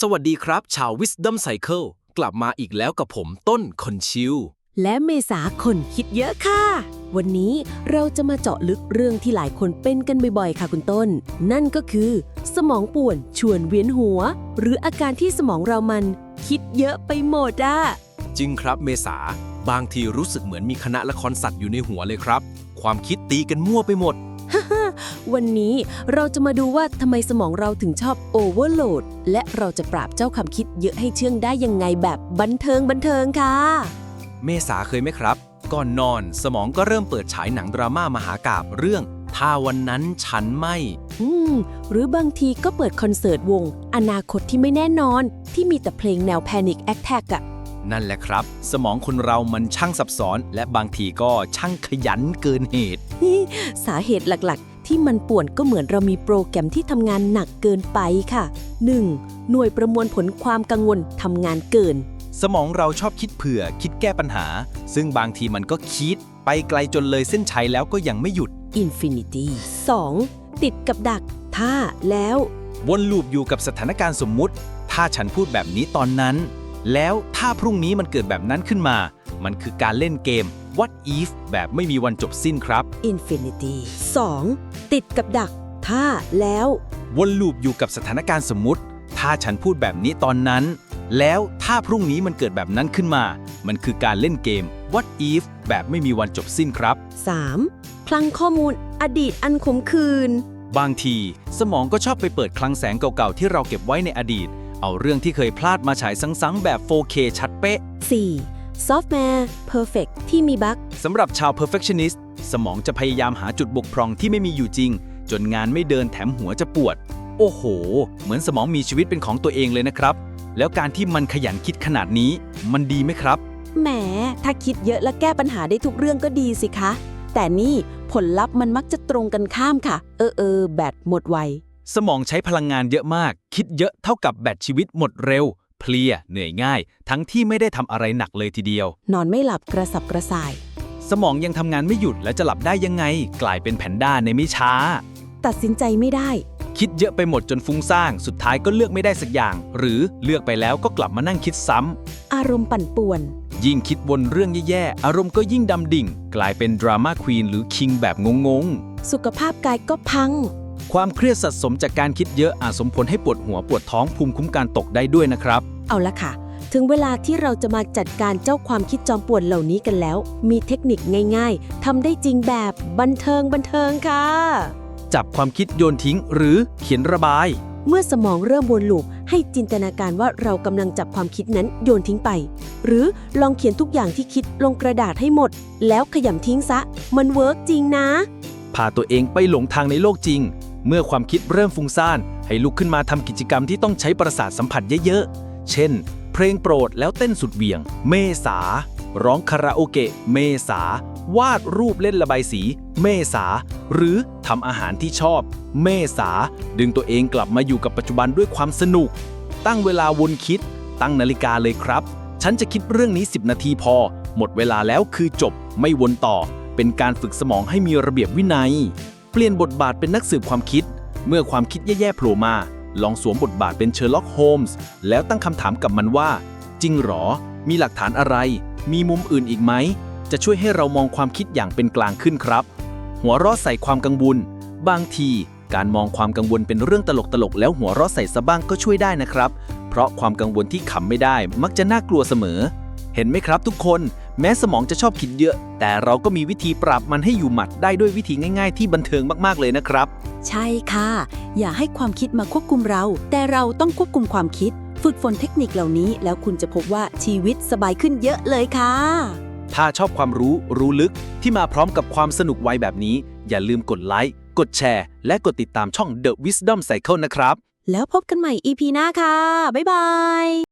สวัสดีครับ ชาว Wisdom Cycle กลับมาอีกแล้วกับผมต้นคนชิว และเมษาคนคิดเยอะค่ะ วันนี้เราจะมาเจาะลึกเรื่องที่หลายคนเป็นกันบ่อยๆ ค่ะคุณต้น นั่นก็คือ สมองป่วนชวนเวียนหัว หรืออาการที่สมองเรามัน คิดเยอะไปหมดอะจริงครับเมษา บางทีรู้สึกเหมือนมีคณะละครสัตว์อยู่ในหัวเลยครับ ความคิดตีกันมั่วไปหมด วันนี้เราจะมาดูว่าทำไมสมองเราถึงชอบโอเวอร์โหลดและเราจะปราบเจ้าความคิดเยอะให้เชื่องได้ยังไงแบบบันเทิงบันเทิงค่ะ เมษาเคยไหมครับ ก่อนนอนสมองก็เริ่มเปิดฉายหนังดราม่ามหากาบเรื่อง ถ้าวันนั้นฉันไม่ อืม หรือบางทีก็เปิดคอนเสิร์ตวง อนาคตที่ไม่แน่นอน ที่มีแต่เพลงแนว Panic Attack อะนั่นแหละครับ สมองคนเรามันช่างซับซ้อน และบางทีก็ช่างขยันเกินเหตุ สาเหตุหลักๆ ที่มันป่วนก็เหมือนเรามีโปรแกรมที่ทำงานหนักเกินไปค่ะ 1. หน่วยประมวลผลความกังวลทำงานเกิน สมองเราชอบคิดเผื่อ คิดแก้ปัญหา ซึ่งบางทีมันก็คิด ไปไกลจนเลยเส้นชัยแล้วก็ยังไม่หยุด Infinity 2. ติดกับดัก ถ้าแล้ว วนลูปอยู่กับสถานการณ์สมมุติ ถ้าฉันพูดแบบนี้ตอนนั้น แล้วถ้าพรุ่งนี้มันเกิดแบบนั้นขึ้นมา มันคือการเล่นเกม What if แบบไม่มีวันจบสิ้นครับ Infinity 2. ติดกับดัก ถ้าแล้ว วนลูปอยู่กับสถานการณ์สมมุติ ถ้าฉันพูดแบบนี้ตอนนั้น แล้วถ้าพรุ่งนี้มันเกิดแบบนั้นขึ้นมา มันคือการเล่นเกม What if แบบไม่มีวันจบสิ้นครับ 3. คลังข้อมูลอดีตอันขมขื่นบางที สมองก็ชอบไปเปิดคลังแสงเก่าๆ ที่เราเก็บไว้ในอดีต เอาเรื่องที่เคยพลาดมาฉายซ้ำๆแบบ 4K ชัดเป๊ะ 4. ซอฟต์แวร์ Perfect ที่มีบั๊กสำหรับชาว perfectionist สมองจะพยายามหาจุดบกพร่องที่ไม่มีอยู่จริง จนงานไม่เดินแถมหัวจะปวด โอ้โห เหมือนสมองมีชีวิตเป็นของตัวเองเลยนะครับ แล้วการที่มันขยันคิดขนาดนี้ มันดีไหมครับ แหม ถ้าคิดเยอะและแก้ปัญหาได้ทุกเรื่องก็ดีสิคะ แต่นี่ผลลัพธ์มันมักจะตรงกันข้ามค่ะ เออเออแบตหมดไว สมองใช้พลังงานเยอะมาก คิดเยอะเท่ากับแบตชีวิตหมดเร็ว เพลีย เหนื่อยง่าย ทั้งที่ไม่ได้ทำอะไรหนักเลยทีเดียว นอนไม่หลับกระสับกระส่าย สมองยังทำงานไม่หยุดแล้วจะหลับได้ยังไง กลายเป็นแพนด้าในไม่ช้า ตัดสินใจไม่ได้ คิดเยอะไปหมดจนฟุ้งซ่านสุดท้ายก็เลือกไม่ได้สักอย่าง หรือเลือกไปแล้วก็กลับมานั่งคิดซ้ำอารมณ์ปั่นป่วน ยิ่งคิดวนเรื่องแย่ๆอารมณ์ก็ยิ่งดำดิ่ง กลายเป็นดราม่าควีนหรือคิงแบบงงสุขภาพกายก็พังๆ ความเครียดสะสมจากการคิดเยอะอาจสมผลให้ปวดหัวปวดท้องภูมิคุ้มกันตกได้ด้วยนะครับ เอาละค่ะ ถึงเวลาที่เราจะมาจัดการเจ้าความคิดจอมป่วนเหล่านี้กันแล้ว มีเทคนิคง่าย ๆทำได้จริงแบบบันเทิงบันเทิงค่ะ จับความคิดโยนทิ้งหรือเขียนระบาย เมื่อสมองเริ่มวนลูปให้จินตนาการว่าเรากำลังจับความคิดนั้นโยนทิ้งไป หรือลองเขียนทุกอย่างที่คิดลงกระดาษให้หมด แล้วขยำทิ้งซะ มันเวิร์กจริงนะ พาตัวเองไปหลงทางในโลกจริง เมื่อความคิดเริ่มฟุ้งซ่าน ให้ลุกขึ้นมาทำกิจกรรมที่ต้องใช้ประสาทสัมผัสเยอะๆ เช่น เพลงโปรดแล้วเต้นสุดเวียง เมษา ร้องคาราโอเกะ เมษา วาดรูปเล่นระบายสี เมษา หรือทำอาหารที่ชอบ เมษา ดึงตัวเองกลับมาอยู่กับปัจจุบันด้วยความสนุก ตั้งเวลาวนคิด ตั้งนาฬิกาเลยครับ ฉันจะคิดเรื่องนี้ 10 นาทีพอ หมดเวลาแล้วคือจบ ไม่วนต่อ เป็นการฝึกสมองให้มีระเบียบวินัย เปลี่ยนบทบาทเป็นนักสืบความคิด เมื่อความคิดแย่ๆโผล่มา ลองสวมบทบาทเป็นเชอร์ล็อกโฮมส์แล้วตั้งคำถามกับมันว่า จริงหรอ มีหลักฐานอะไร มีมุมอื่นอีกไหม จะช่วยให้เรามองความคิดอย่างเป็นกลางขึ้นครับ หัวเราะใส่ความกังวลบางทีการมองความกังวลเป็นเรื่องตลกๆแล้วหัวเราะใส่ซะบ้างก็ช่วยได้นะครับ เพราะความกังวลที่ขำไม่ได้มักจะน่ากลัวเสมอ เห็นไหมครับทุกคน แม้สมองจะชอบคิดเยอะ แต่เราก็มีวิธีปรับมันให้อยู่หมัดได้ด้วยวิธีง่าย ๆ ที่บันเทิงมากๆเลยนะครับ ใช่ค่ะ อย่าให้ความคิดมาควบคุมเรา แต่เราต้องควบคุมความคิด ฝึกฝนเทคนิคเหล่านี้ แล้วคุณจะพบว่าชีวิตสบายขึ้นเยอะเลยค่ะ ถ้าชอบความรู้รู้ลึกที่มาพร้อมกับความสนุกไวแบบนี้ อย่าลืมกดไลค์กดแชร์ และกดติดตามช่อง The Wisdom Cycle นะครับ แล้วพบกันใหม่ EP หน้าค่ะ บ๊ายบาย